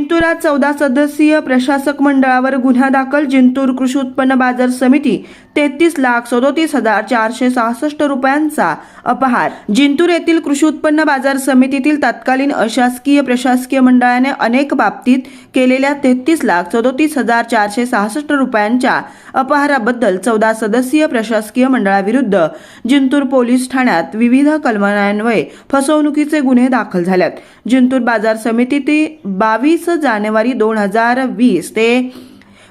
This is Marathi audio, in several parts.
जिंतुरात चौदा सदस्यीय प्रशासक मंडळावर गुन्हा दाखल. जिंतूर कृषी उत्पन्न बाजार समिती तेहतीस लाख सदोतीस हजार चारशे सहासष्ट रुपयांचा अपहार. जिंतूर येथील कृषी उत्पन्न बाजार समितीतील तत्कालीन अशासकीय प्रशासकीय मंडळाने अनेक बाबतीत केलेल्या तेहतीस लाख सदोतीस हजार चारशे सहासष्ट रुपयांच्या अपहाराबद्दल चौदा सदस्यीय प्रशासकीय मंडळाविरुद्ध जिंतूर पोलीस ठाण्यात विविध कलमान्वये फसवणुकीचे गुन्हे दाखल झाल्यात. जिंतूर बाजार समिती बावीस जानेवारी दोन हजार वीस ते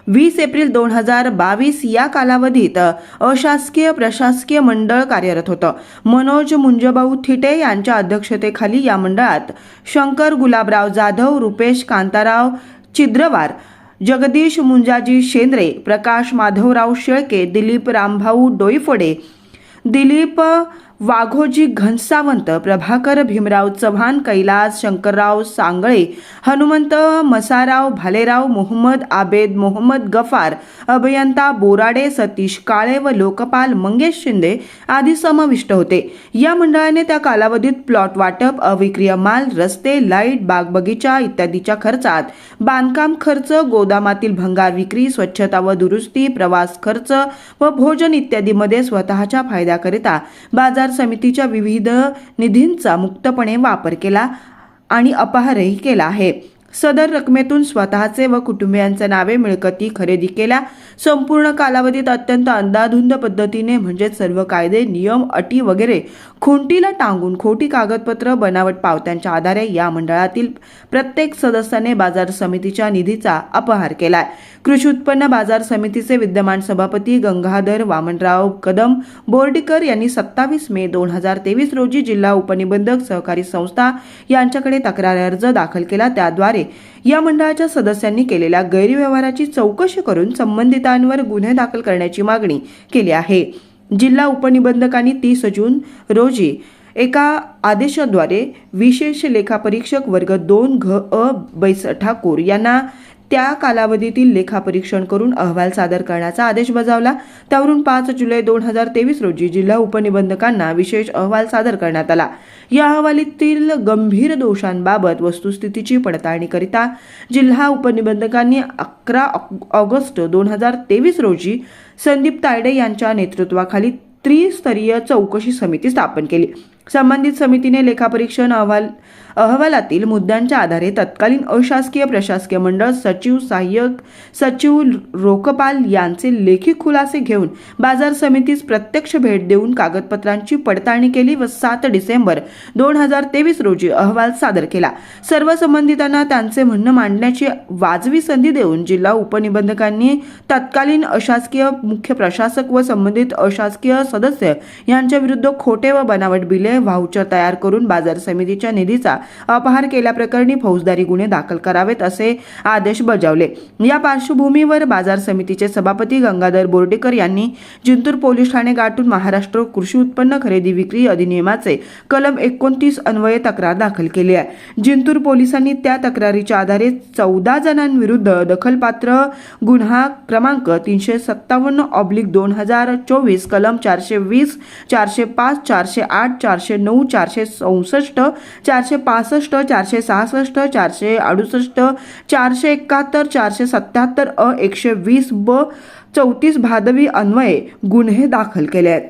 वीस एप्रिल दोन हजार बावीस या कालावधीत अशासकीय प्रशासकीय मंडळ कार्यरत होतं. मनोज मुंजभाऊ थिटे यांच्या अध्यक्षतेखाली या मंडळात शंकर गुलाबराव जाधव रुपेश कांताराव चिद्रवार जगदीश मुंजाजी शेंद्रे प्रकाश माधवराव शेळके दिलीप रामभाऊ डोईफोडे दिलीप वाघोजी घनसावंत प्रभाकर भीमराव चव्हाण कैलास शंकरराव सांगळे हनुमंत मसाराव भालेराव मोहम्मद आबेद मोहम्मद गफार अभियंता बोराडे सतीश काळे व लोकपाल मंगेश शिंदे आदी समाविष्ट होते. या मंडळाने त्या कालावधीत प्लॉट वाटप अविक्रिय माल रस्ते लाइट बागबगीचा इत्यादीच्या खर्चात बांधकाम खर्च गोदामातील भंगार विक्री स्वच्छता व दुरुस्ती प्रवास खर्च व भोजन इत्यादीमध्ये स्वतःच्या फायद्याकरिता बाजार समितीच्या विविध निधींचा मुक्तपणे वापर केला आणि अपहारही केला आहे. सदर रकमेतून स्वतःचे व कुटुंबियांचे नावे मिळकती खरेदी केल्या. संपूर्ण कालावधीत अत्यंत अंदाधुंद पद्धतीने म्हणजेच सर्व कायदे नियम अटी वगैरे खुंटीला टांगून खोटी कागदपत्र बनावट पावत्यांच्या आधारे या मंडळातील प्रत्येक सदस्याने बाजार समितीच्या निधीचा अपहार केलाय. कृषी उत्पन्न बाजार समितीचे विद्यमान सभापती गंगाधर वामनराव कदम बोर्डीकर यांनी सत्तावीस मे दोन हजार तेवीस रोजी जिल्हा उपनिबंधक सहकारी संस्था यांच्याकडे तक्रार अर्ज दाखल केला. त्याद्वारे या मंडळाच्या सदस्यांनी केलेल्या गैरव्यवहाराची चौकशी करून संबंधितांवर गुन्हे दाखल करण्याची मागणी केली आहे. जिल्हा उपनिबंधकांनी तीस जून रोजी एका आदेशाद्वारे विशेष लेखापरीक्षक वर्ग दोन घ अ बैस ठाकूर यांना त्या कालावधीतील लेखापरीक्षण करून अहवाल सादर करण्याचा आदेश बजावला. त्यावरून पाच जुलै दोन हजार तेवीस रोजी जिल्हा उपनिबंधकांना विशेष अहवाल सादर करण्यात आला. या अहवालीतील गंभीर दोषांबाबत वस्तुस्थितीची पडताळणी करिता जिल्हा उपनिबंधकांनी अकरा ऑगस्ट दोन हजार तेवीस रोजी संदीप तायडे यांच्या नेतृत्वाखाली त्रिस्तरीय चौकशी समिती स्थापन केली. संबंधित समितीने लेखापरीक्षण अहवाल अहवालातील मुद्द्यांच्या आधारे तत्कालीन अशासकीय प्रशासकीय मंडळ सचिव सहाय्यक सचिव रोकपाल यांचे लेखी खुलासे घेऊन बाजार समितीस प्रत्यक्ष भेट देऊन कागदपत्रांची पडताळणी केली व सात डिसेंबर दोन हजार तेवीस रोजी अहवाल सादर केला. सर्व संबंधितांना त्यांचे म्हणणं मांडण्याची वाजवी संधी देऊन जिल्हा उपनिबंधकांनी तत्कालीन अशासकीय मुख्य प्रशासक व संबंधित अशासकीय सदस्य यांच्या विरुद्ध खोटे व बनावट बिले व्हाउचर तयार करून बाजार समितीच्या निधीचा अपहार केल्याप्रकरणी फौजदारी गुन्हे दाखल करावेत असे आदेश बजावले. या पार्श्वभूमीवर बाजार समितीचे सभापती गंगाधर बोर्डेकर यांनी जिंतूर पोलीस ठाणे गाठून महाराष्ट्र कृषी उत्पन्न खरेदी विक्री अधिनियमाचे कलम एकोणतीस अन्वये तक्रार दाखल केली आहे. जिंतूर पोलिसांनी त्या तक्रारीच्या आधारे चौदा जणांविरुद्ध दखलपात्र गुन्हा क्रमांक तीनशे सत्तावन्न ऑब्लिक दोन हजार चोवीस कलम चारशे वीस चारशे पाच चारशे आठ चारशे नऊ चारशे चौसष्ट चारशे पासष्ट चारशे सहासष्ट चारशे अडुसष्ट चारशे एकाहत्तर चारशे सत्याहत्तर अ एकशे वीस ब चौतीस भादवी अन्वये गुन्हे दाखल केले आहेत.